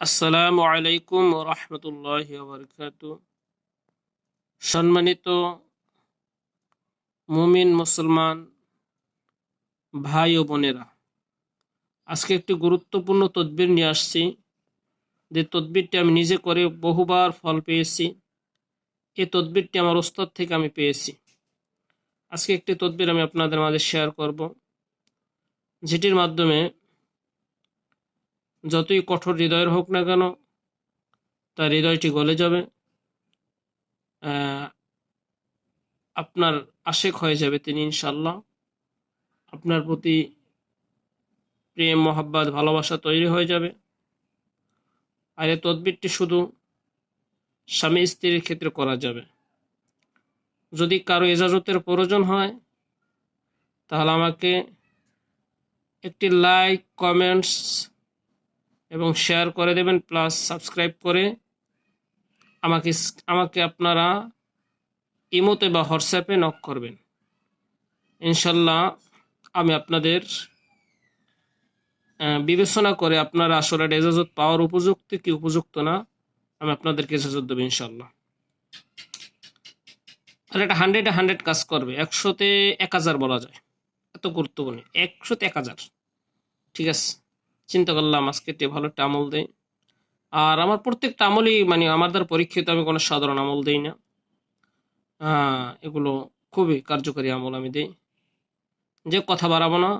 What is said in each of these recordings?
আসসালামু আলাইকুম রহমতুল্লাহ বরকাত সম্মানিত মুমিন মুসলমান ভাই ও বোনেরা, আজকে একটি গুরুত্বপূর্ণ তদবির নিয়ে আসছি। যে তদবিরটি আমি নিজে করে বহুবার ফল পেয়েছি, এই তদবিরটি আমার ওস্তাদ থেকে আমি পেয়েছি। আজকে একটি তদবির আমি আপনাদের মাঝে শেয়ার করব, যেটির মাধ্যমে যতই কঠোর হৃদয়ের হোক না কেন, তার হৃদয়টি গলে যাবে আপনার আশেক হয়ে যাবে তিনি ইনশাল্লাহ আপনার প্রতি প্রেম, মহাব্বাত, ভালোবাসা তৈরি হয়ে যাবে। আর এই তদবিরটি শুধু স্বামী স্ত্রীর ক্ষেত্রে করা যাবে। যদি কারও এজাজতের প্রয়োজন হয়, তাহলে আমাকে একটি লাইক কমেন্টস এবং শেয়ার করে দেবেন প্লাস সাবস্ক্রাইব করে। আমাকে আমাকে আপনারা ইমোতে বা হোয়াটসঅ্যাপে নক করবেন। ইনশাল্লাহ আমি আপনাদের বিবেচনা করে আপনারা আসলে এজাজত পাওয়ার উপযুক্ত কি উপযুক্ত না, আমি আপনাদেরকে এজাজত দেবো ইনশাল্লাহ। আর এটা হান্ড্রেডে হান্ড্রেড কাজ করবে। একশোতে এক হাজার বলা যায়। এত গুরুত্বপূর্ণ। একশোতে এক হাজার। ঠিক আছে? চিন্তা করলাম আজকে একটি ভালো একটা আমল দেই। আর আমার প্রত্যেকটা আমলই মানে আমার দ্বারা পরীক্ষিত, আমি কোনো সাধারণ আমল দেই না। এগুলো খুবই কার্যকরী আমল আমি দেই। যে কথা বাড়াবো না,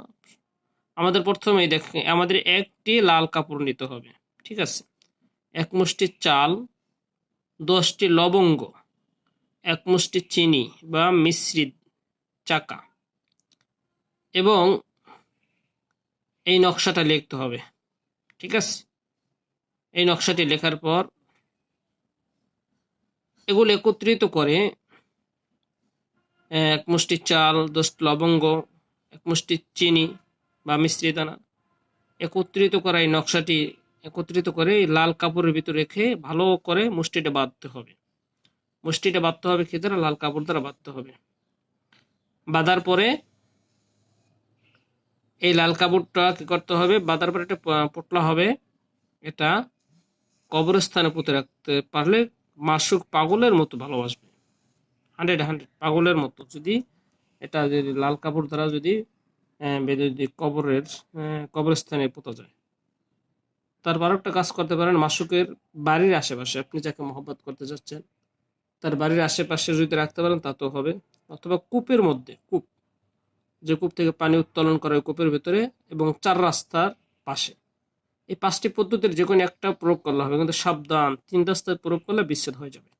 আমাদের প্রথমেই দেখ, আমাদের একটি লাল কাপড় নিতে হবে, ঠিক আছে? এক মুষ্টি চাল, দশটি লবঙ্গ, এক মুষ্টি চিনি বা মিশ্রিত চাকা। এবং এই নকশাটা লিখতে হবে। ঠিক আছে? এই নকশাটি লেখার পর এগুলো একত্রিত করে, এক মুষ্টি চাল দশ লবঙ্গ, এক মুষ্টি চিনি বা মিশ্রি দানা একত্রিত করা এই নকশাটি, একত্রিত করে লাল কাপড়ের ভিতরে রেখে ভালো করে মুষ্টিটা বাঁধতে হবে। মুষ্টিটা বাঁধতে হবে কি দ্বারা? লাল কাপড় দ্বারা বাঁধতে হবে। বাঁধার পরে এই লাল কাপড়টা কি করতে হবে? বাঁধার পরে একটা পোটলা হবে। এটা কবরস্থানে পুঁতে রাখতে পারলে মাসুক পাগলের মতো ভালোবাসবে। হান্ড্রেড হান্ড্রেড পাগলের মতো। যদি এটা যদি লাল কাপড় দ্বারা যদি বেঁধে যদি কবরের কবরস্থানে পোতা যায়। তারপর একটা কাজ করতে পারেন মাসুকের বাড়ির আশেপাশে। আপনি যাকে মহব্বত করতে যাচ্ছেন, তার বাড়ির আশেপাশে যদি রাখতে পারেন, তা তো হবে। অথবা কূপের মধ্যে, কূপ। যে কূপ থেকে পানি উত্তোলন করা হয় কূপের ভেতরে এবং চার রাস্তার পাশে। এই পাঁচটি পদ্ধতির যে কোনো একটা প্রয়োগ করলে হবে কিন্তু সাবধান তিন রাস্তায় প্রয়োগ করলে বিচ্ছেদ হয়ে যাবে।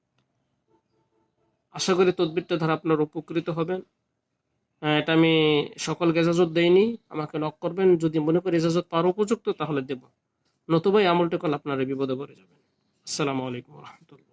আশা করি তদবিরটা ধারা আপনার উপকৃত হবেন। আহ, এটা আমি সকলকে এজাজত দেইনি আমাকে নক করবেন। যদি মনে করি এজাজত পাওয়ার উপযুক্ত তাহলে দেব। নতুবা এই আমলটা করলে আপনারা বিপদে পড়ে যাবেন। আসসালামু আলাইকুম রহমতুল্লাহ।